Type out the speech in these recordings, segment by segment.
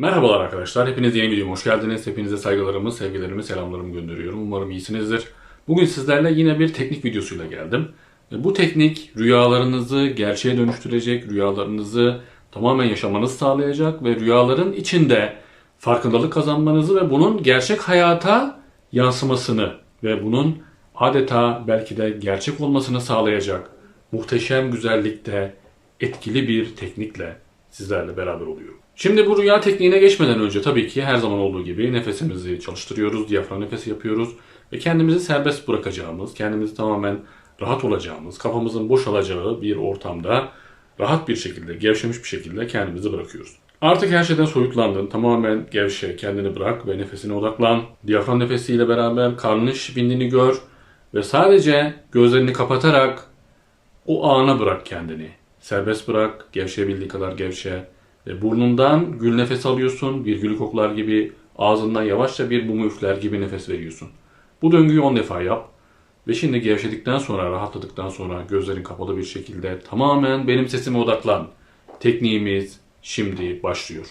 Merhabalar arkadaşlar. Hepiniz yeni videoma hoş geldiniz. Hepinize saygılarımı, sevgilerimi, selamlarımı gönderiyorum. Umarım iyisinizdir. Bugün sizlerle yine bir teknik videosuyla geldim. Ve Bu teknik rüyalarınızı gerçeğe dönüştürecek, rüyalarınızı tamamen yaşamanızı sağlayacak ve rüyaların içinde farkındalık kazanmanızı ve bunun gerçek hayata yansımasını ve bunun adeta belki de gerçek olmasını sağlayacak muhteşem güzellikte etkili bir teknikle sizlerle beraber oluyorum. Şimdi bu rüya tekniğine geçmeden önce tabii ki her zaman olduğu gibi nefesimizi çalıştırıyoruz, diyafram nefesi yapıyoruz ve kendimizi serbest bırakacağımız, kendimizi tamamen rahat olacağımız, kafamızın boşalacağı bir ortamda rahat bir şekilde, gevşemiş bir şekilde kendimizi bırakıyoruz. Artık her şeyden soyutlandın, tamamen gevşe, kendini bırak ve nefesine odaklan. Diyafram nefesiyle beraber karnının şişip gör ve sadece gözlerini kapatarak o ana bırak kendini. Serbest bırak, gevşeyebildiği kadar gevşe. Ve burnundan gül nefes alıyorsun, bir gülü koklar gibi, ağzından yavaşça bir mumu üfler gibi nefes veriyorsun. Bu döngüyü 10 defa yap. Ve şimdi gevşedikten sonra, rahatladıktan sonra gözlerin kapalı bir şekilde tamamen benim sesime odaklan. Tekniğimiz şimdi başlıyor.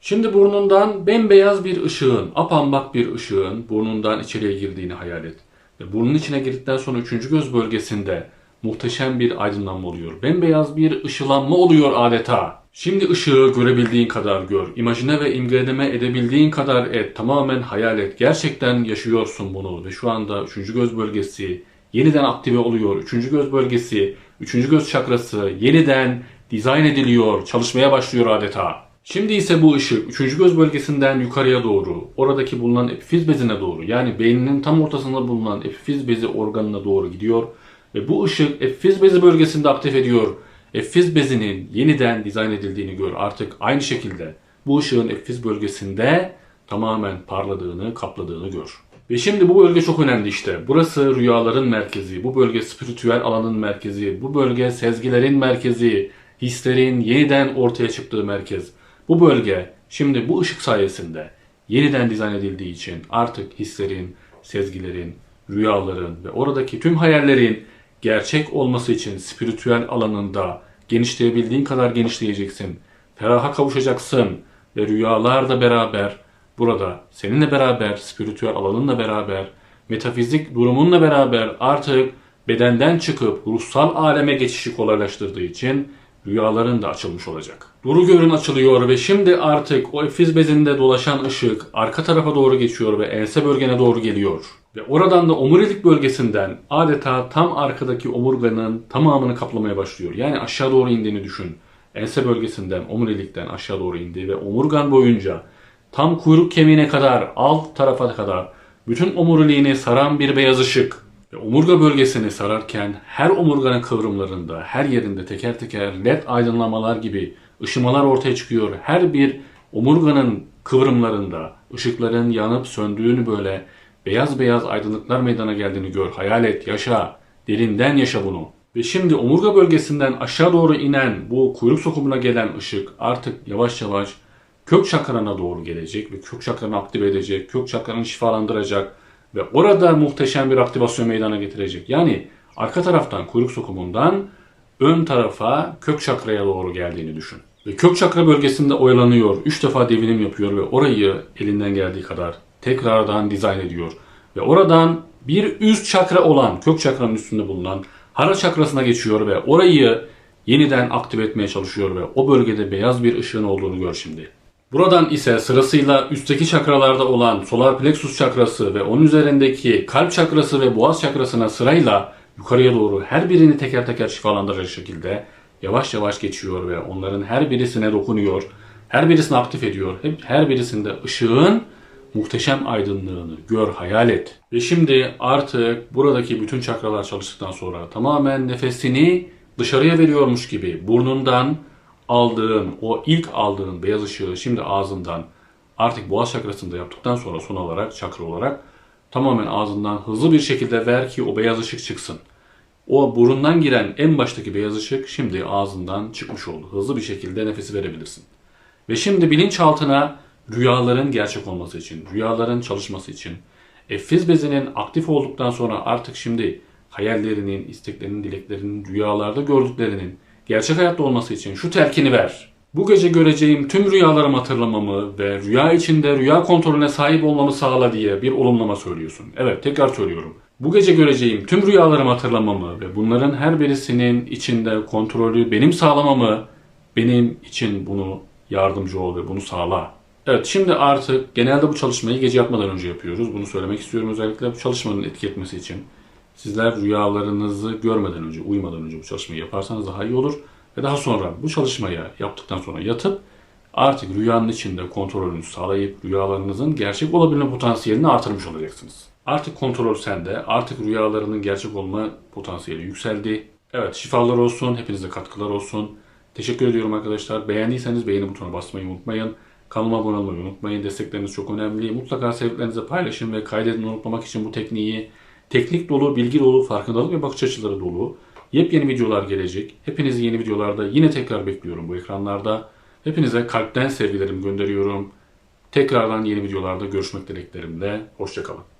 Şimdi burnundan bembeyaz bir ışığın, apambak bir ışığın burnundan içeriye girdiğini hayal et. Burnun içine girdikten sonra üçüncü göz bölgesinde muhteşem bir aydınlanma oluyor. Bembeyaz bir ışılanma oluyor adeta. Şimdi ışığı görebildiğin kadar gör. İmajine ve imgeleme edebildiğin kadar et. Tamamen hayal et. Gerçekten yaşıyorsun bunu. Ve şu anda üçüncü göz bölgesi yeniden aktive oluyor. Üçüncü göz bölgesi, üçüncü göz çakrası yeniden dizayn ediliyor. Çalışmaya başlıyor adeta. Şimdi ise bu ışık üçüncü göz bölgesinden yukarıya doğru, oradaki bulunan epifiz bezine doğru yani beyninin tam ortasında bulunan epifiz bezi organına doğru gidiyor ve bu ışık epifiz bezi bölgesinde aktif ediyor. Epifiz bezinin yeniden dizayn edildiğini gör. Artık aynı şekilde bu ışığın epifiz bölgesinde tamamen parladığını, kapladığını gör. Ve şimdi bu bölge çok önemli işte. Burası rüyaların merkezi, bu bölge spiritüel alanın merkezi, bu bölge sezgilerin merkezi, hislerin yeniden ortaya çıktığı merkez. Bu bölge şimdi bu ışık sayesinde yeniden dizayn edildiği için artık hislerin, sezgilerin, rüyaların ve oradaki tüm hayallerin gerçek olması için spiritüel alanında genişleyebildiğin kadar genişleyeceksin. Feraha kavuşacaksın ve rüyalarla beraber burada seninle beraber, spiritüel alanınla beraber, metafizik durumunla beraber artık bedenden çıkıp ruhsal aleme geçişi kolaylaştırdığı için rüyaların da açılmış olacak. Duru görün açılıyor ve şimdi artık o efiz bezinde dolaşan ışık arka tarafa doğru geçiyor ve ense bölgene doğru geliyor. Ve oradan da omurilik bölgesinden adeta tam arkadaki omurganın tamamını kaplamaya başlıyor. Yani aşağı doğru indiğini düşün. Ense bölgesinden, omurilikten aşağı doğru indi ve omurgan boyunca tam kuyruk kemiğine kadar, alt tarafa kadar bütün omuriliğini saran bir beyaz ışık omurga bölgesini sararken her omurganın kıvrımlarında, her yerinde teker teker led aydınlamalar gibi ışımalar ortaya çıkıyor. Her bir omurganın kıvrımlarında ışıkların yanıp söndüğünü böyle beyaz beyaz aydınlıklar meydana geldiğini gör. Hayal et, yaşa. Derinden yaşa bunu. Ve şimdi omurga bölgesinden aşağı doğru inen bu kuyruk sokumuna gelen ışık artık yavaş yavaş kök çakrana doğru gelecek ve kök çakranı aktive edecek, kök çakranı şifalandıracak ve orada muhteşem bir aktivasyon meydana getirecek. Yani arka taraftan kuyruk sokumundan ön tarafa kök çakraya doğru geldiğini düşün. Ve kök çakra bölgesinde oyalanıyor, 3 defa devinim yapıyor ve orayı elinden geldiği kadar tekrardan dizayn ediyor. Ve oradan bir üst çakra olan, kök çakranın üstünde bulunan hara çakrasına geçiyor ve orayı yeniden aktive etmeye çalışıyor ve o bölgede beyaz bir ışığın olduğunu gör şimdi. Buradan ise sırasıyla üstteki çakralarda olan solar plexus çakrası ve onun üzerindeki kalp çakrası ve boğaz çakrasına sırayla yukarıya doğru her birini teker teker şifalandıracak şekilde yavaş yavaş geçiyor ve onların her birisine dokunuyor. Her birisini aktif ediyor. Hep her birisinde ışığın muhteşem aydınlığını gör, hayal et. Ve şimdi artık buradaki bütün çakralar çalıştıktan sonra tamamen nefesini dışarıya veriyormuş gibi burnundan aldığın, o ilk aldığın beyaz ışığı şimdi ağzından artık boğaz çakrasında yaptıktan sonra son olarak çakra olarak tamamen ağzından hızlı bir şekilde ver ki o beyaz ışık çıksın. O burundan giren en baştaki beyaz ışık şimdi ağzından çıkmış oldu. Hızlı bir şekilde nefesi verebilirsin. Ve şimdi bilinçaltına rüyaların gerçek olması için, rüyaların çalışması için, efiz bezinin aktif olduktan sonra artık şimdi hayallerinin, isteklerinin, dileklerinin, rüyalarda gördüklerinin gerçek hayatta olması için şu telkini ver. Bu gece göreceğim tüm rüyalarımı hatırlamamı ve rüya içinde rüya kontrolüne sahip olmamı sağla diye bir olumlama söylüyorsun. Evet tekrar söylüyorum. Bu gece göreceğim tüm rüyalarımı hatırlamamı ve bunların her birisinin içinde kontrolü benim sağlamamı benim için bunu yardımcı ol ve bunu sağla. Evet şimdi artık genelde bu çalışmayı gece yatmadan önce yapıyoruz. Bunu söylemek istiyorum özellikle bu çalışmanın etki etmesi için. Sizler rüyalarınızı görmeden önce, uyumadan önce bu çalışmayı yaparsanız daha iyi olur. Ve daha sonra bu çalışmayı yaptıktan sonra yatıp artık rüyanın içinde kontrolünüzü sağlayıp rüyalarınızın gerçek olabilme potansiyelini artırmış olacaksınız. Artık kontrol sende, artık rüyalarının gerçek olma potansiyeli yükseldi. Evet şifalar olsun, hepinize katkılar olsun. Teşekkür ediyorum arkadaşlar. Beğendiyseniz beğeni butonuna basmayı unutmayın. Kanalıma abone olmayı unutmayın. Destekleriniz çok önemli. Mutlaka sevdiklerinize paylaşın ve kaydedin unutmamak için bu tekniği. Teknik dolu, bilgi dolu, farkındalık ve bakış açıları dolu. Yepyeni videolar gelecek. Hepinizi yeni videolarda yine tekrar bekliyorum bu ekranlarda. Hepinize kalpten sevgilerimi gönderiyorum. Tekrardan yeni videolarda görüşmek dileklerimle. Hoşçakalın.